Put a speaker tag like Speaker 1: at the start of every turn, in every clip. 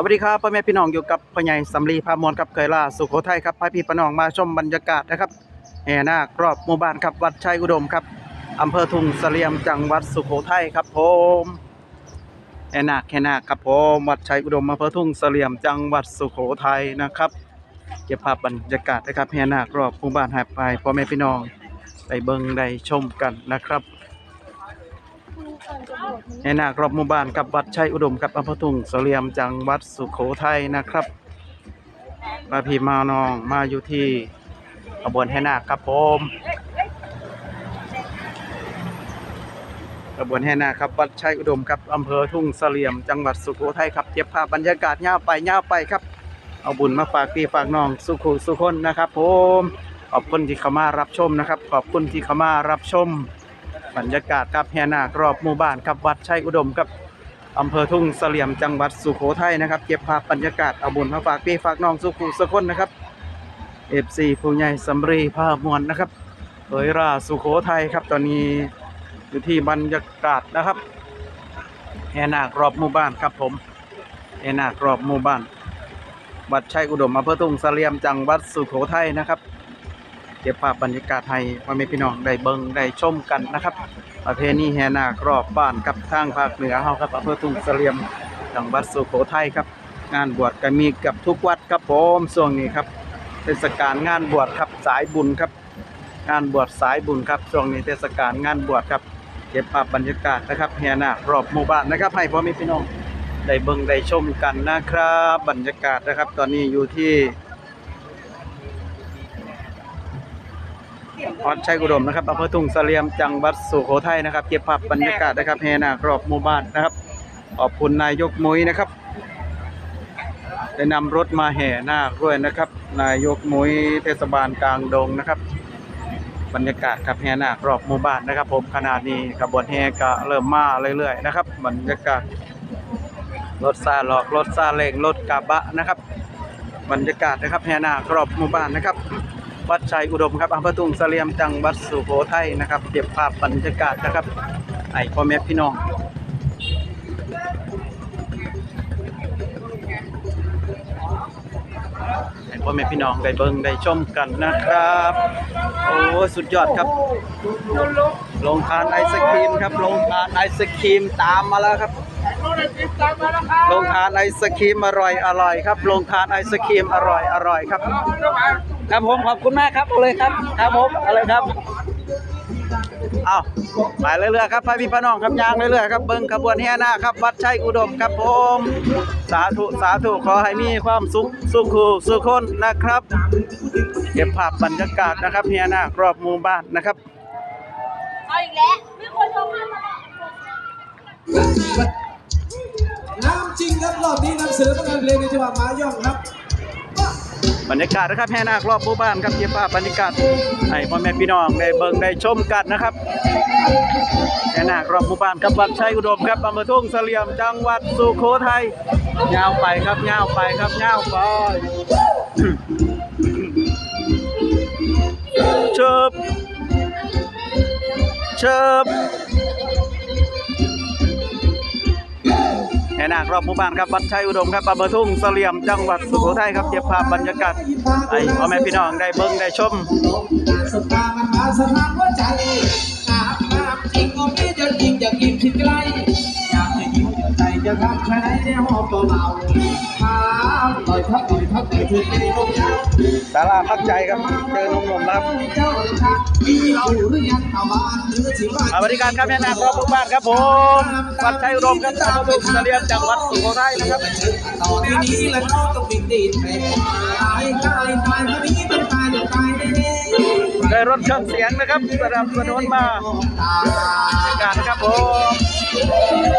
Speaker 1: สวัสดีครับพ่อแม่พี่น้องอยู่กับพ่อใหญ่สำลีพามวลกับเคยล่าสุโขทัยครับพาพี่พี่น้องมาชมบรรยากาศนะครับแห่นาครอบหมู่บ้านครับวัดชัยอุดมครับอำเภอทุ่งเสลี่ยมจังหวัดสุโขทัยครับผมแห่นาคแห่นาคครับผมวัดชัยอุดมอำเภอทุ่งเสลี่ยมจังหวัดสุโขทัยนะครับเก็บภาพบรรยากาศนะครับแห่นาครอบหมู่บ้านหายไปพ่อแม่พี่น้องได้เบิ่งได้ชมกันนะครับ แห่นาครอบหมู่บ้านกับวัดชัยอุดมกับอำเภอทุ่งเสลี่ยมจังหวัดสุโขทัยนะครับมาพี่มานองมาอยู่ที่ขบวนแห่นาคครับผมขบวนแห่นาคครับวัดชัยอุดมครับอำเภอทุ่งเสลี่ยม จังหวัดสุโขทัยครับเก็บภาพบรรยากาศย่าไปย่าไปครับ เอาบุญมาฝากพี่ฝากน้องสุขุสุคนนะครับผมขอบคุณที่เข้ามารับชมนะครับ ขอบคุณที่เข้ามารับชม บรรยากาศครับแห่นาครอบหมู่บ้านครับวัดชัยอุดมครับอำเภอทุ่งเสลี่ยมจังหวัดสุโขทัยนะครับเก็บภาพบรรยากาศเอาบุญมาฝากพี่ฝากน้องสุขุสุคนะครับเอฟซีผู้ใหญ่สำรีภาพมวลนะครับเผยราสุโขทัยครับตอนนี้อยู่ที่บรรยากาศนะครับแห่นาครอบหมู่บ้านครับผมแห่นาครอบหมู่บ้านวัดชัยอุดมอำเภอทุ่งเสลี่ยมจังหวัดสุโขทัยนะครับ เก็บภาพบรรยากาศให้พ่อแม่พี่น้องได้เบิ่งได้ชมกันนะครับ ประเพณีแห่นาครอบบ้านกับทางภาคเหนือเฮาครับอำเภอทุ่งเสลี่ยมจังหวัดสุโขทัยครับ งานบวชก็มีกับทุกวัดครับผมช่วงนี้ครับเทศกาลงานบวชครับสายบุญครับ งานบวชสายบุญครับช่วงนี้เทศกาลงานบวชครับเก็บภาพบรรยากาศนะครับแห่นารอบหมู่บ้านนะครับ ให้พ่อแม่พี่น้องได้เบิ่งได้ชมกันนะครับ บรรยากาศนะครับ ตอนนี้อยู่ที่ วัดชัยอุดมนะครับอำเภอทุ่งเสลียมจังหวัดสุโขทัยนะครับ เก็บภาพบรรยากาศนะครับแห่นาครอบหมู่บ้านนะครับ ขอบคุณนายกมุ้ยนะครับได้นำรถมาแห่นาคด้วยนะครับ นายกมุ้ยเทศบาลกลางดงนะครับ บรรยากาศครับแห่นาครอบหมู่บ้านนะครับ ผมขนาดนี้ขบวนแห่ก็เริ่มมาเรื่อยๆนะครับ บรรยากาศรถซาหลอกรถซาเล้งรถกระบะนะครับ บรรยากาศนะครับแห่นาครอบหมู่บ้านนะครับ วัดชัยอุดมครับอำเภอทุ่งเสลียมจังหวัดสุโขทัยนะครับเก็บภาพบรรยากาศนะครับไอ้พ่อแม่พี่น้องให้พ่อแม่พี่น้องได้เบิ่งได้ชมกันนะครับ โอ้สุดยอดครับลงทานไอศครีมครับลงทานไอศครีมตามมาแล้วครับลงทานไอศครีมอร่อยอร่อยครับลงทานไอศครีมอร่อยอร่อยครับ ครับผมขอบคุณมากครับเอาเลยครับครับผมเอาเลยครับเอาไปเรื่อยๆครับไปพี่พี่น้องครับยางเรื่อยๆครับเบิ้งขบวนแห่นาครับ วัดชัยอุดมครับผม สาธุสาธุขอให้มีความสุขสุขสุขคนนะครับ เก็บภาพบรรยากาศนะครับแห่นารอบหมู่บ้านนะครับ
Speaker 2: เอาอีกแล้วมีคนชมมา
Speaker 3: น้ำจริงครับรอบนี้นำเสนอผลงานเพลงในจังหวัดหมาย่องครับ
Speaker 1: บรรยากาศนะครับแห่นาครอบหมู่บ้านครับเก็บภาพบรรยากาศให้พ่อแม่พี่น้องได้เบิ่งได้ชมกันนะครับแห่นาครอบหมู่บ้านครับวัดชัยอุดมครับอำเภอทุ่งเสลี่ยมจังหวัดสุโขทัยยาวไปครับยาวไปครับยาวไปเชิบเชิบ แห่นาครอบหมู่บ้านครับวัดชัยอุดมครับอำเภอทุ่งเสลี่ยมจังหวัดสุโขทัยครับเก็บภาพบรรยากาศไอ้พ่อแม่พี่น้องได้เบิ้งได้ชม
Speaker 3: สุดตามันมาสถานหัวใจอาบน้ำจริงก็มีจะจริงอยากยิ้มชิดไกล เดี๋ยวใจจะทำใช้ในห้องเบาๆถามหน่อยทักหน่อยทักหน่อยเธอเป็นลมยาว
Speaker 1: สาราพักใจครับเจอหนุ่มๆนะครับ
Speaker 3: เจ้าทักมีเราหรือยังเอาบ้านหรือสิบ้าน
Speaker 1: อ่าสวัสดีการครับแม่นาครอบหมู่บ้านครับผมวัดชัยอุดมครับอำเภอทุ่งเสลี่ยมจังหวัดสุโขทัยนะครับ
Speaker 3: ต่อที่นี้แล้วน้องต้องวิ่งดีดไปตายตายตายวันนี้ต้องตายต้องตายแน่ๆ
Speaker 1: ได้รถเครื่องเสียงนะครับสนับสนุนมาบรรยากาศนะครับผม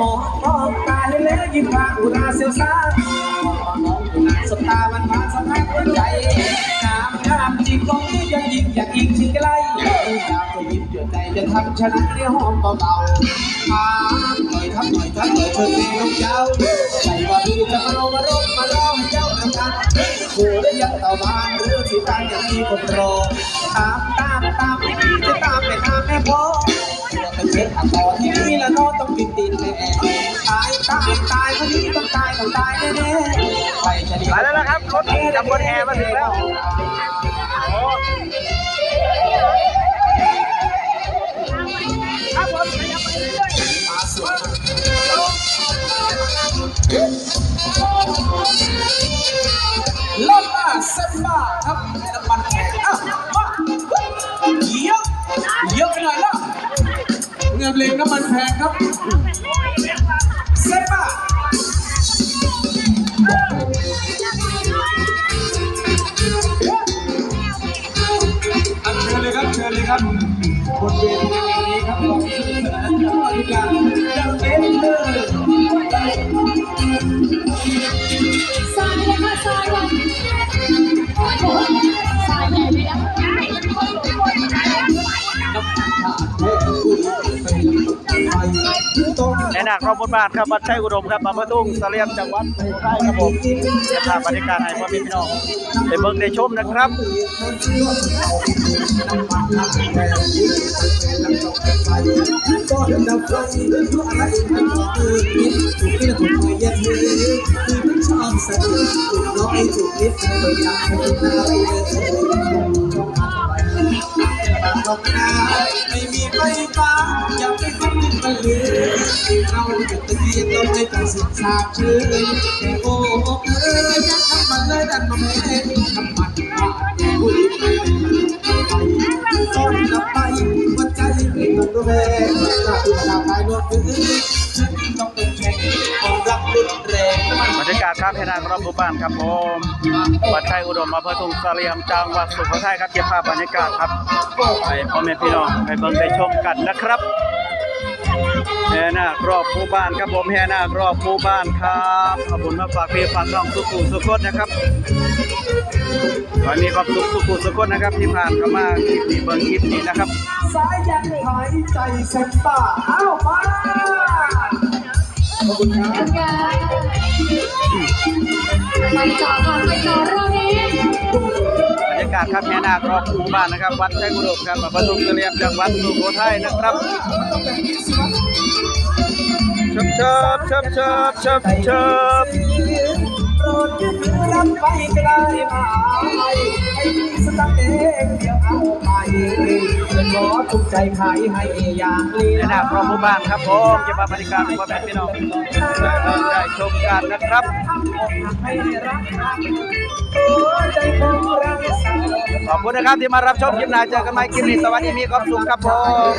Speaker 2: ม
Speaker 3: องมองตาแล้วยิ้มพาอุราเสียวซ่าสบตามันมาสะท้านหัวใจงามงามจริงก็มียังยิ้มอยากอิงชิงใกลอยากจะยิ้มเดือดใจจะทำชนะในห้องเบาๆถาหน่อยทักหน่อยทักหน่อยเธอเองลูกเจ้าใจว่าดีจะมาลงมารบมาร้องเจ้าระน้ำตาลผู้ได้ยังเต่าบานหรือที่ตามยังมีคนรอ ตามตามตามไม่มีจะตามไปตามแม่พ่อตัวตะเข็บต่อที่นี่แล้วน้องต้องติดติดแน่ตายตายตายคนนี้ต้องตายต้องตายแน่
Speaker 1: ไปแล้วนะครับรถจับบนแห่มาถึงแล้ว เงิ
Speaker 3: นเพลงน้ำมันแพงครับเซมบ้าอันเชิญเลยครับเชิญเลยครับบนเวทีแห่งนี้ครับของสุดสนานกับบริการดังเป็นเลย
Speaker 2: สายเลยค่ะสายเลยสายใหญ่เลยนะใช่
Speaker 1: ในห นักรอบบทบาทครับวัดชัยอุดมครับมาเพื่อทุ่งเสลียมจังหวัดสุโขทัยครับผมจะพาบรรยากาศให้พ่อแม่พี่น้องได้เบิ่งได้ชมนะครับ
Speaker 3: ก็เดินดับไฟทุกอะไรมันเมือคือมันชอบสัตว์ถูกน้อยถูกนิดไม่อย ดอกนาไม่มีไฟฟ้าอยากให้คนติดมาเลยเราจะตีต้องเราไม่ต้องศึกษาเชื่อแต่โอ้เอ้ยยักน้ำมันเลยดันมาแม่น้ำมันว่าผู้หญิงไปซ่อนกลับไป ครั
Speaker 1: บให้นางรอบหมู่บ้านครับผมวัดชัยอุดมอำเภอทุ่งเสลียมจังหวัดสุโขทัยครับเก็บภาพบรรยากาศครับให้พ่อแม่พี่น้องให้เบิ่งได้ชมกันนะครับแห่นาครอบหมู่บ้านครับผมแห่นาครอบหมู่บ้านครับขอบคุณมาฝากพี่ฝากน้องสุขุสุขคนนะครับขอให้มีความสุขสุขุสุขคนนะครับ ที่ผ่านเข้ามาคลิปนี้เบิ่งคลิปนี้นะครับ
Speaker 3: สายยันหายใจเซ็นป่าอ้าวมา ขอบคุณครับ
Speaker 2: ไปต่อค่ะไปต่อเรื่องนี้
Speaker 1: บรรยากาศครับแห่นาครอบหมู่บ้านนะครับ วัดชัยอุดมครับอำเภอทุ่งเสลียมจังหวัดสุโขทัยนะครับเชิบเชิบเชิบเชิบเชิบ
Speaker 3: ดยึดรับไปไกลมาให้ให้มีสตังค์เองเดี๋ยวเอาไปจะขอทุกใจขายให้อย่างลี
Speaker 1: ในหน้าครอบหมู่บ้านครับผมจะมาบริการพ่อแม่พี่น้องได้ชมกันนะครับ
Speaker 3: ของเราสาว
Speaker 1: ขอบคุณนะครับที่มารับชมคลิปหน้าเจอกันใหม่คลิปนี้สวัสดีมีความสุขครับผม